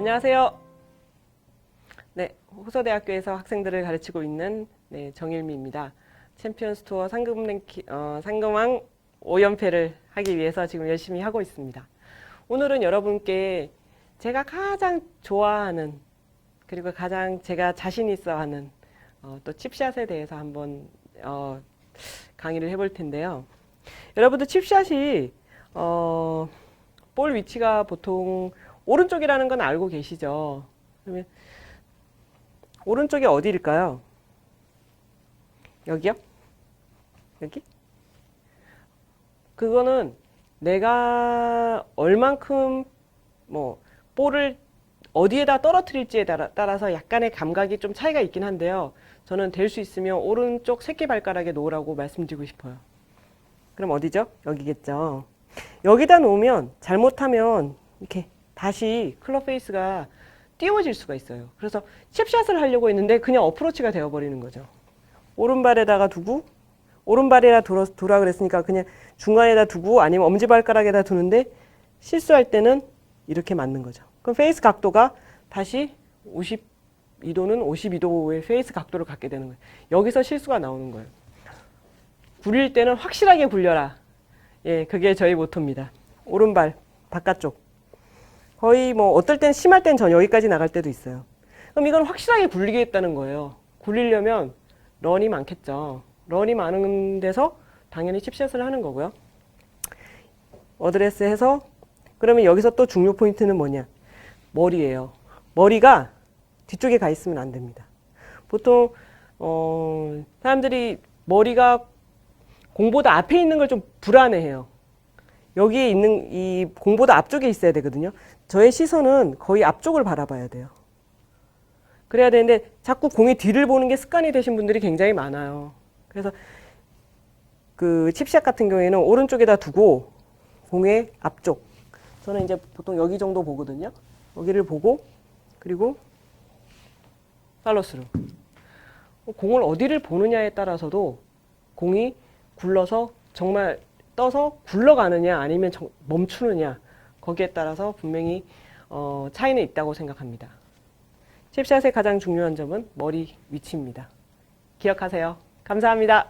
안녕하세요. 네, 호서대학교에서 학생들을 가르치고 있는 네, 정일미입니다. 챔피언스 투어 상금 랭키, 어, 상금왕 5연패를 하기 위해서 지금 열심히 하고 있습니다. 오늘은 여러분께 제가 가장 좋아하는 그리고 가장 제가 자신 있어 하는 어, 또 칩샷에 대해서 한번 어, 강의를 해볼 텐데요. 여러분들 칩샷이 어, 볼 위치가 보통 오른쪽이라는 건 알고 계시죠? 그러면 오른쪽이 어디일까요? 여기요? 여기? 그거는 내가 얼만큼 뭐 볼을 어디에다 떨어뜨릴지에 따라, 따라서 약간의 감각이 좀 차이가 있긴 한데요. 저는 될 수 있으면 오른쪽 새끼발가락에 놓으라고 말씀드리고 싶어요. 그럼 어디죠? 여기겠죠. 여기다 놓으면 잘못하면 이렇게 다시 클럽 페이스가 띄워질 수가 있어요. 그래서 칩샷을 하려고 했는데 그냥 어프로치가 되어버리는 거죠. 오른발에다가 두고 오른발에다 돌아, 돌아 그랬으니까 그냥 중간에다 두고 아니면 엄지발가락에다 두는데 실수할 때는 이렇게 맞는 거죠. 그럼 페이스 각도가 다시 52도는 52도의 페이스 각도를 갖게 되는 거예요. 여기서 실수가 나오는 거예요. 굴릴 때는 확실하게 굴려라. 예, 그게 저희 모토입니다. 오른발 바깥쪽. 거의 뭐 어떨 땐 심할 땐 전 여기까지 나갈 때도 있어요. 그럼 이건 확실하게 굴리겠다는 거예요. 굴리려면 런이 많겠죠. 런이 많은 데서 당연히 칩샷을 하는 거고요. 어드레스 해서 그러면 여기서 또 중요 포인트는 뭐냐? 머리예요. 머리가 뒤쪽에 가 있으면 안 됩니다. 보통 어, 사람들이 머리가 공보다 앞에 있는 걸 좀 불안해해요. 여기에 있는 이 공보다 앞쪽에 있어야 되거든요. 저의 시선은 거의 앞쪽을 바라봐야 돼요. 그래야 되는데 자꾸 공의 뒤를 보는 게 습관이 되신 분들이 굉장히 많아요. 그래서 그 칩샷 같은 경우에는 오른쪽에다 두고 공의 앞쪽. 저는 이제 보통 여기 정도 보거든요. 여기를 보고 그리고 팔로스루. 공을 어디를 보느냐에 따라서도 공이 굴러서 정말 떠서 굴러가느냐 아니면 정- 멈추느냐 거기에 따라서 분명히 어, 차이는 있다고 생각합니다. 칩샷의 가장 중요한 점은 머리 위치입니다. 기억하세요. 감사합니다.